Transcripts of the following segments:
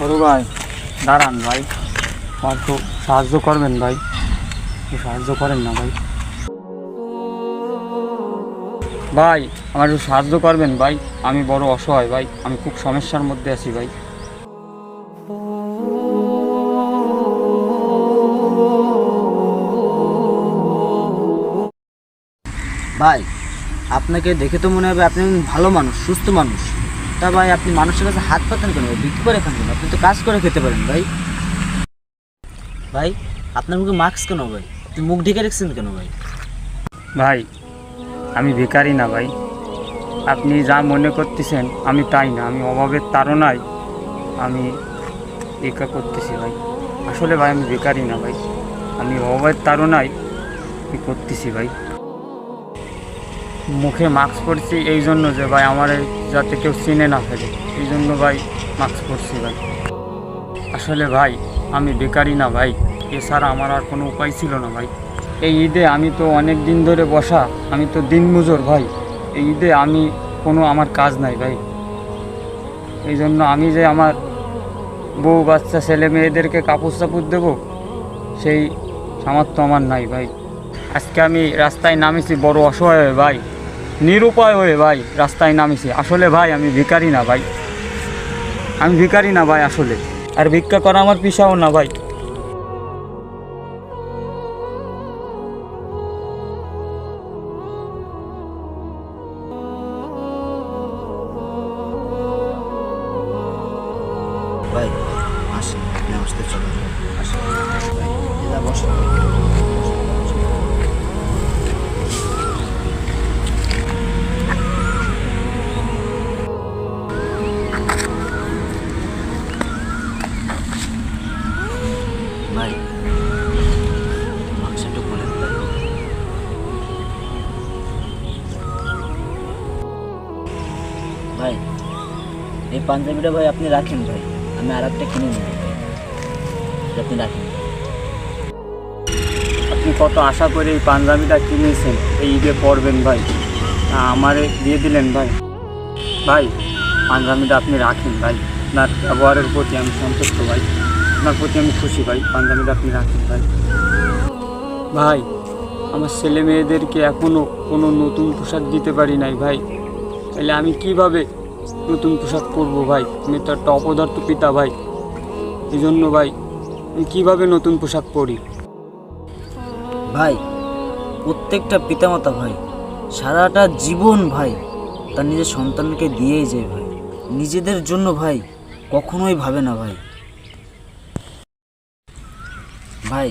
বড় ভাই, দাঁড়ান ভাই। আমার একটু সাহায্য করবেন ভাই? সাহায্য করেন না ভাই। ভাই, আমার একটু সাহায্য করবেন ভাই। আমি বড় অসহায় ভাই, আমি খুব সমস্যার মধ্যে আছি ভাই। ভাই, আপনাকে দেখে তো মনে হবে আপনি ভালো মানুষ, সুস্থ মানুষ। তা ভাই, আপনি মানুষের কাছে হাত পাতেন কেন বিক্রি করে খান কেন? আপনি তো কাজ করে খেতে পারেন ভাই। ভাই, আপনার মুখে মাস্ক কেন ভাই? আপনি মুখ ঢেকে রেখেছেন কেন ভাই? ভাই, আমি ভিখারি না ভাই। আপনি যা মনে করতেছেন, আমি তাই না। আমি অভাবের তাড়নায় আমি একা করতেছি ভাই। আসলে ভাই, আমি বেকারি না ভাই। আমি অভাবের কি করতেছি ভাই। মুখে মাস্ক পরছি, এই জন্য যে ভাই আমার যাতে কেউ চিনে না ফেলে, এই জন্য ভাই মাস্ক পরছি ভাই। আসলে ভাই, আমি বেকারি না ভাই, এছাড়া আমার আর কোনো উপায় ছিল না ভাই। এই ঈদে আমি তো অনেক দিন ধরে বসা, আমি তো দিনমজুর ভাই। এই ঈদে আমি কোনো আমার কাজ নাই ভাই। এই জন্য আমি যে আমার বউ, বাচ্চা, ছেলে, মেয়েদেরকে কাপড় চাপড় দেবো, সেই সামর্থ্য আমার নাই ভাই। আজকে আমি রাস্তায় নামেছি, বড় অসহায় ভাই। নিরুপায় হয়ে ভাই, রাস্তায় নামেছি। আসলে ভাই, আমি ভিখারি না ভাই। আমি ভিখারি না ভাই, আসলে। আর ভিক্ষা করা আমার পেশাও না ভাই। ভাই, আসেন আসতে চলো আসেন। ভাই এই পাঞ্জাবিটা ভাই আপনি রাখেন ভাই। আমি আর একটা কিনে নেব। আপনি রাখেন। আপনি কত আশা করে এই পাঞ্জাবিটা কিনেছেন? এই ঈদে পরবেন ভাই। আমারে দিয়ে দিলেন ভাই। ভাই, পাঞ্জাবিটা আপনি রাখেন ভাই। আপনার ব্যবহারের প্রতি আমি সন্তুষ্ট ভাই। আপনার প্রতি আমি খুশি ভাই। পাঞ্জাবিটা আপনি রাখেন ভাই। ভাই, আমার ছেলে মেয়েদেরকে এখনও কোনো নতুন পোশাক দিতে পারি নাই ভাই। তাহলে আমি কীভাবে নতুন পোশাক পরবো ভাই। আমি তো একটা অপদার্থ পিতা ভাই। এই জন্য ভাই কীভাবে নতুন পোশাক পরি? ভাই, প্রত্যেকটা পিতামাতা ভাই, সারাটা জীবন ভাই, তার নিজের সন্তানকে দিয়েই যায় ভাই। নিজেদের জন্য ভাই, কখনোই ভাবে না ভাই। ভাই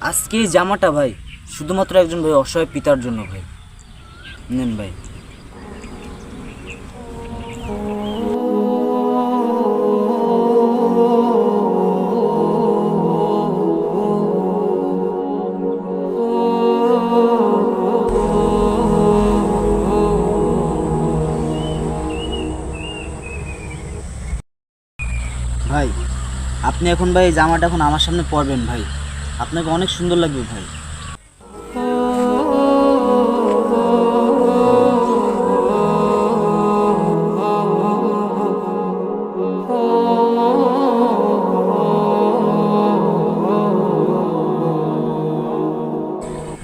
আজকে এই জামাটা ভাই, শুধুমাত্র একজন ভাই অসহায় পিতার জন্য ভাই। নেন ভাই। ভাই, আপনি এখন ভাই জামাটা এখন আমার সামনে পরবেন ভাই। আপনাকে অনেক সুন্দর লাগবে ভাই।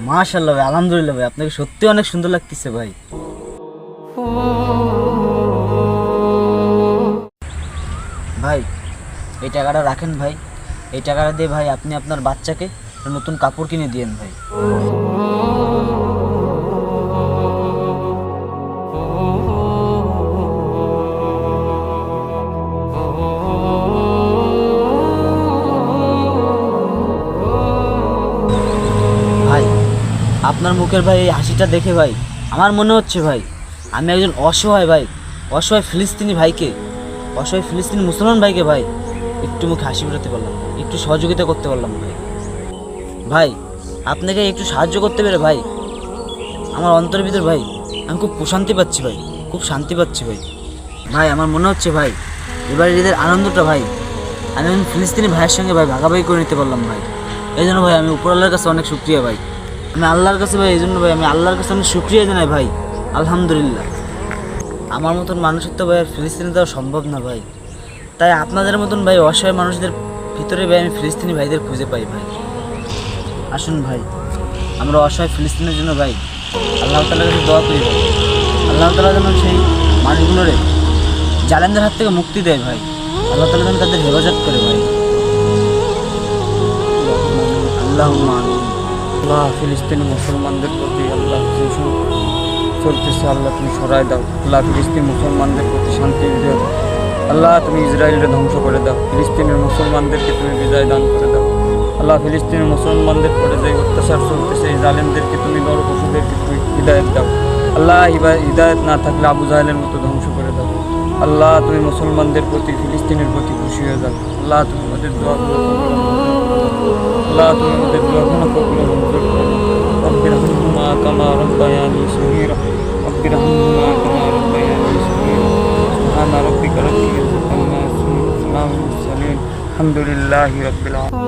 মাশাল্লাহ ভাই, আলহামদুলিল্লাহ ভাই, আপনাকে সত্যি অনেক সুন্দর লাগতেছে ভাই ভাই। এই টাকাটা রাখেন ভাই। এই টাকাটা দিয়ে ভাই আপনি আপনার বাচ্চাকে নতুন কাপড় কিনে দিয়েন ভাই। ভাই, আপনার মুখের ভাই এই হাসিটা দেখে ভাই আমার মনে হচ্ছে ভাই, আমি একজন অসহায় ভাই, অসহায় ফিলিস্তিনি ভাইকে, অসহায় ফিলিস্তিনি মুসলমান ভাইকে ভাই একটু মুখে হাসি ফোটাতে পারলাম একটু সহযোগিতা করতে পারলাম ভাই ভাই, আপনাকে একটু সাহায্য করতে পেরে ভাই, আমার অন্তরের ভিতর ভাই, আমি খুব প্রশান্তি পাচ্ছি ভাই, খুব শান্তি পাচ্ছি ভাই। ভাই, আমার মনে হচ্ছে ভাই এবার ঈদের আনন্দটা ভাই, আমি ফিলিস্তিনি ভাইয়ের সঙ্গে ভাই ভাগাভাগি করে নিতে পারলাম ভাই। এই জন্য ভাই, আমি উপর আল্লাহর কাছে অনেক শুক্রিয়া ভাই। আমি আল্লাহর কাছে ভাই, এই জন্য ভাই, আমি আল্লাহর কাছে অনেক শুক্রিয়া জানাই ভাই, আলহামদুলিল্লাহ। আমার মতন মানুষের তো ভাই, আর ফিলিস্তিনে দেওয়া সম্ভব না ভাই। তাই আপনাদের মতন ভাই অসহায় মানুষদের ভিতরে ভাই আমি ফিলিস্তিনি ভাইদের খুঁজে পাই ভাই। আসুন ভাই, আমরা অসহায় ফিলিস্তিনের জন্য ভাই আল্লাহ তালার কাছে দোয়া করি ভাই। আল্লাহ তালা যেন সেই মানুষগুলোরে জালেনদের হাত থেকে মুক্তি দেয় ভাই। আল্লাহ তালা যেন তাদের হেফাজত করে ভাই। আল্লাহ আল্লাহ, ফিলিস্তিনি মুসলমানদের প্রতি আল্লাহ চলতেছে, আল্লাহ তুমি সরাই দাও। আল্লাহ ফিলিস্তিন মুসলমানদের প্রতি শান্তি দাও। আল্লাহ, তুমি ইসরায়েলের ধ্বংস করে দাও। ফিলিস্তিনের মুসলমানদেরকে তুমি বিজয় দান করে দাও। আল্লাহ, ফিলিস্তিনের মুসলমানদের পরে যে অত্যাচার চলতেছে, এই জালেমদেরকে তুমি নর পশুদেরকে তুমি হৃদায়ত দাও। আল্লাহ হৃদায়ত না থাকলে আবু জাহেলের মতো ধ্বংস করে দাও। আল্লাহ, তুমি মুসলমানদের প্রতি, ফিলিস্তিনের প্রতি খুশি হয়ে দাও আল্লাহ, তুমি আমাদের আল্লাহ, তুমি আমাদের দোয়াগুলো কবুল রব্বির রহমা কামা রব্বায়ানি সহি রব্বির রহমা alhamdulillah.